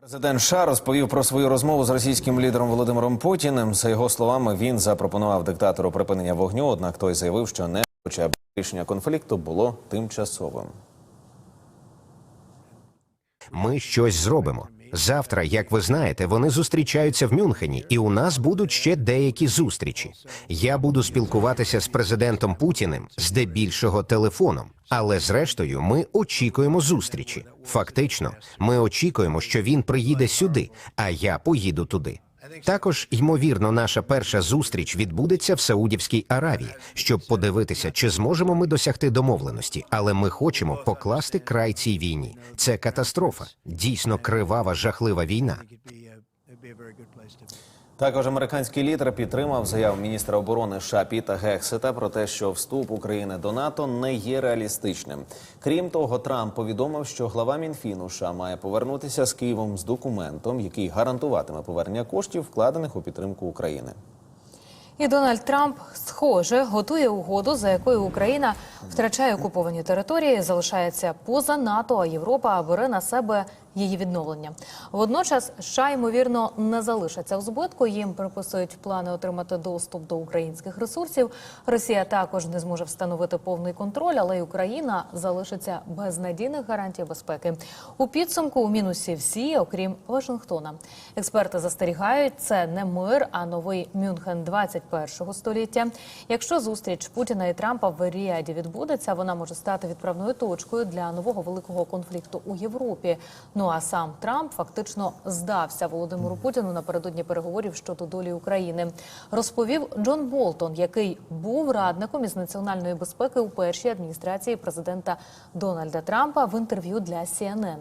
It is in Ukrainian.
Президент США розповів про свою розмову з російським лідером Володимиром Путіним. За його словами, він запропонував диктатору припинення вогню. Однак той заявив, що не хоче, аби рішення конфлікту було тимчасовим. Ми щось зробимо. Завтра, як ви знаєте, вони зустрічаються в Мюнхені, і у нас будуть ще деякі зустрічі. Я буду спілкуватися з президентом Путіним здебільшого телефоном. Але зрештою, ми очікуємо зустрічі. Фактично, ми очікуємо, що він приїде сюди, а я поїду туди. Також, ймовірно, наша перша зустріч відбудеться в Саудівській Аравії, щоб подивитися, чи зможемо ми досягти домовленості. Але ми хочемо покласти край цій війні. Це катастрофа, дійсно кривава, жахлива війна. Також американський лідер підтримав заяву міністра оборони США Піта Гексета про те, що вступ України до НАТО не є реалістичним. Крім того, Трамп повідомив, що глава Мінфіну США має повернутися з Києвом з документом, який гарантуватиме повернення коштів, вкладених у підтримку України. І Дональд Трамп, схоже, готує угоду, за якою Україна втрачає окуповані території, залишається поза НАТО, а Європа бере на себе її відновлення. Водночас, США, ймовірно, не залишаться у збитку. Їм приписують плани отримати доступ до українських ресурсів. Росія також не зможе встановити повний контроль, але й Україна залишиться без надійних гарантій безпеки. У підсумку у мінусі всі, окрім Вашингтона. Експерти застерігають, це не мир, а новий Мюнхен 21-го століття. Якщо зустріч Путіна і Трампа в Ріаді відбудеться, вона може стати відправною точкою для нового великого конфлікту у Європі. Ну а сам Трамп фактично здався Володимиру Путіну напередодні переговорів щодо долі України. Розповів Джон Болтон, який був радником із національної безпеки у першій адміністрації президента Дональда Трампа в інтерв'ю для CNN.